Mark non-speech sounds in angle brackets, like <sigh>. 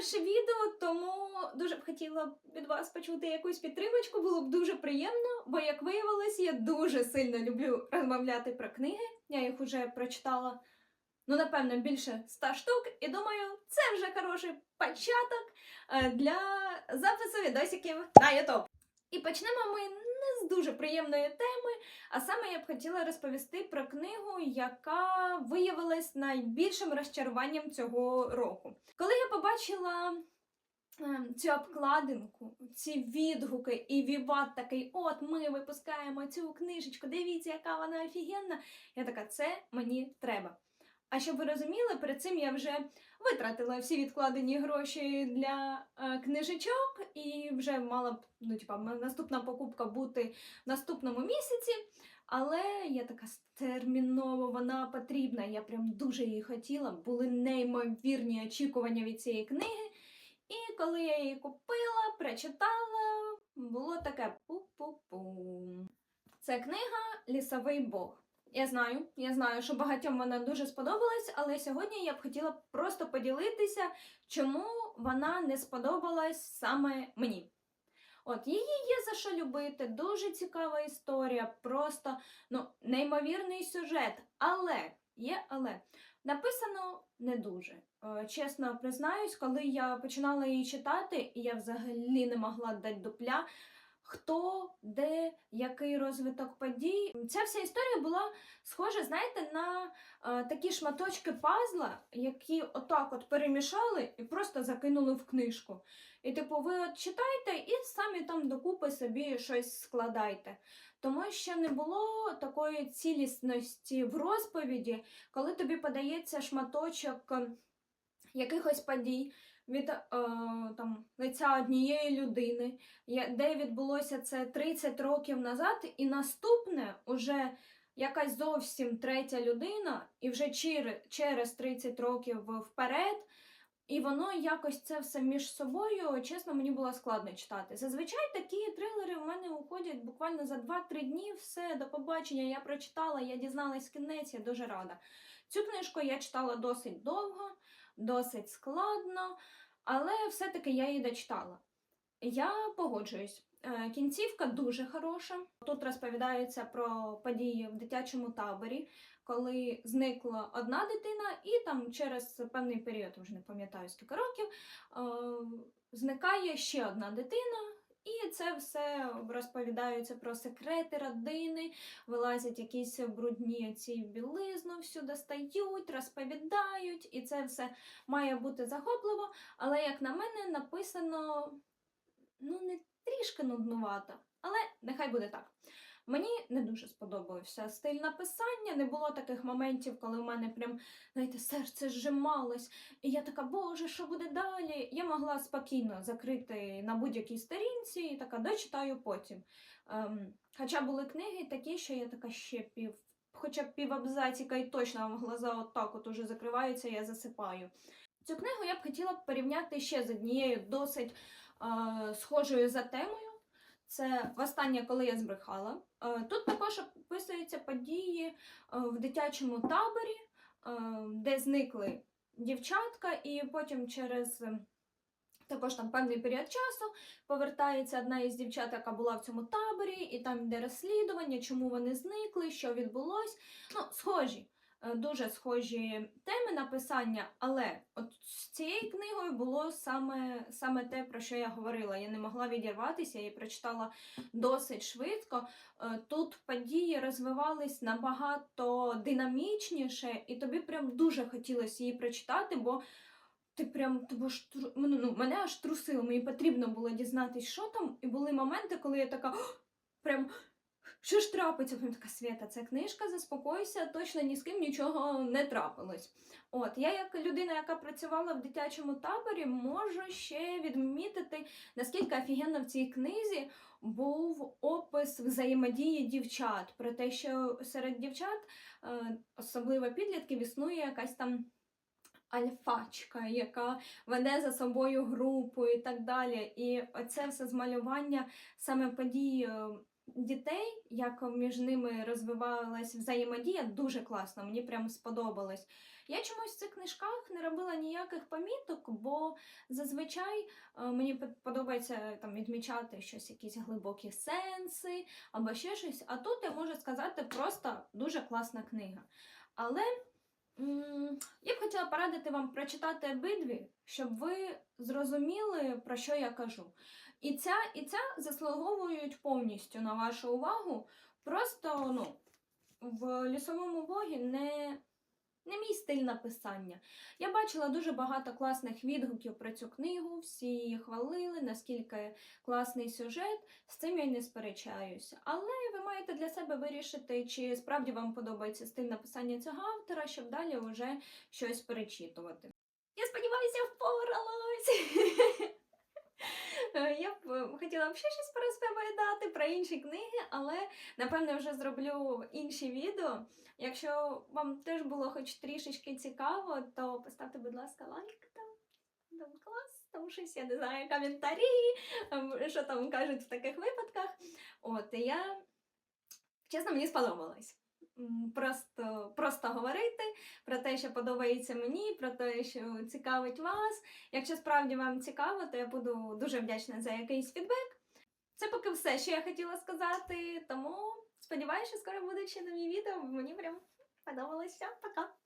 перше відео, тому дуже б хотіла від вас почути якусь підтримочку. Було б дуже приємно, бо, як виявилось, я дуже сильно люблю розмовляти про книги. Я їх уже прочитала, ну, напевно, більше ста штук, і думаю, це вже хороший початок е, для запису відосиків на YouTube. І почнемо ми не з дуже приємної теми, а саме я б хотіла розповісти про книгу, яка виявилась найбільшим розчаруванням цього року. Коли я побачила ем, цю обкладинку, ці відгуки, і Віват такий: от ми випускаємо цю книжечку, дивіться, яка вона офігенна. Я така, це мені треба. А щоб ви розуміли, перед цим я вже витратила всі відкладені гроші для е, книжечок, і вже мала б ну, типа, наступна покупка бути в наступному місяці. Але я така терміново, вона потрібна. Я прям дуже її хотіла. Були неймовірні очікування від цієї книги. І коли я її купила, прочитала, було таке пу-пу-пу. Це книга Лісовий Бог. Я знаю, я знаю, що багатьом вона дуже сподобалась, але сьогодні я б хотіла просто поділитися, чому вона не сподобалась саме мені. От її є за що любити, дуже цікава історія, просто ну, неймовірний сюжет. Але є але написано не дуже. Е, Чесно признаюсь, коли я починала її читати, і я взагалі не могла дати дупля. Хто, де, який розвиток подій. Ця вся історія була схожа, знаєте, на е, такі шматочки пазла, які отак от перемішали і просто закинули в книжку. І, типу, ви от читайте і самі там докупи собі щось складайте. Тому що не було такої цілісності в розповіді, коли тобі подається шматочок якихось подій від е, там, лиця однієї людини, де відбулося це 30 років назад, і наступне уже якась зовсім третя людина, і вже через 30 років вперед. І воно якось це все між собою, чесно, мені було складно читати. Зазвичай такі трилери в мене уходять буквально за 2-3 дні. Все, до побачення, я прочитала, я дізналась кінець, я дуже рада. Цю книжку я читала досить довго, досить складно, але все-таки я її дочитала. Я погоджуюсь. Е, Кінцівка дуже хороша. Тут розповідається про події в дитячому таборі, коли зникла одна дитина, і там через певний період, вже не пам'ятаю скільки років, е, зникає ще одна дитина. І це все розповідається про секрети родини, вилазять якісь брудні ці білизну, всю достають, розповідають, і це все має бути захопливо. Але, як на мене, написано ну, не трішки нуднувато, але нехай буде так. Мені не дуже сподобався стиль написання. Не було таких моментів, коли в мене прям, знаєте, серце зжималось, і я така, боже, що буде далі? Я могла спокійно закрити на будь-якій сторінці і така дочитаю потім. Ем, хоча були книги такі, що я така ще пів, хоча б пів абзаціка і точно глаза отак от уже закриваються, я засипаю. Цю книгу я б хотіла порівняти ще з однією досить е, схожою за темою. Це востаннє, коли я збрехала. Е, Тут також описуються події е, в дитячому таборі, е, де зникли дівчатка, і потім через е, також там певний період часу повертається одна із дівчат, яка була в цьому таборі, і там йде розслідування, чому вони зникли, що відбулось. Ну, схожі. Е, Дуже схожі теми написання, але от з цією книгою було саме, саме те, про що я говорила. Я не могла відірватися, я її прочитала досить швидко. Е, Тут події розвивались набагато динамічніше, і тобі прям дуже хотілося її прочитати, бо ти прям ж ну, ну, мене аж трусило, мені потрібно було дізнатись, що там. І були моменти, коли я така прям. Що ж трапиться? Потім така Свята, це книжка, заспокойся, точно ні з ким нічого не трапилось. От я, як людина, яка працювала в дитячому таборі, можу ще відмітити, наскільки офігенно в цій книзі був опис взаємодії дівчат. Про те, що серед дівчат, е, особливо підлітків, існує якась там альфачка, яка веде за собою групу і так далі. І оце все змалювання саме подій е, дітей, як між ними розвивалась взаємодія, дуже класно, мені прям сподобалось. Я чомусь в цих книжках не робила ніяких поміток, бо зазвичай е, мені подобається там відмічати щось, якісь глибокі сенси або ще щось. А тут я можу сказати просто дуже класна книга. Але я б хотіла порадити вам прочитати обидві, щоб ви зрозуміли, про що я кажу. І ця, і ця заслуговують повністю на вашу увагу. Просто ну, в лісовому богі не, не мій стиль написання. Я бачила дуже багато класних відгуків про цю книгу, всі її хвалили, наскільки класний сюжет, з цим я не сперечаюся. Але ви маєте для себе вирішити, чи справді вам подобається стиль написання цього автора, щоб далі вже щось перечитувати. Я сподіваюся, впоралась. <laughs> Е, Я б е, хотіла б ще щось порозповідати про інші книги, але напевне вже зроблю інші відео. Якщо вам теж було хоч трішечки цікаво, то поставте, будь ласка, лайк там. Там клас, там щось, я не знаю, коментарі, що там кажуть в таких випадках. От, і я, чесно, мені сподобалось. Просто, просто говорити про те, що подобається мені, про те, що цікавить вас. Якщо справді вам цікаво, то я буду дуже вдячна за якийсь фідбек. Це поки все, що я хотіла сказати. Тому сподіваюся, що скоро будуть ще нові відео. Мені прям подобалося. Пока!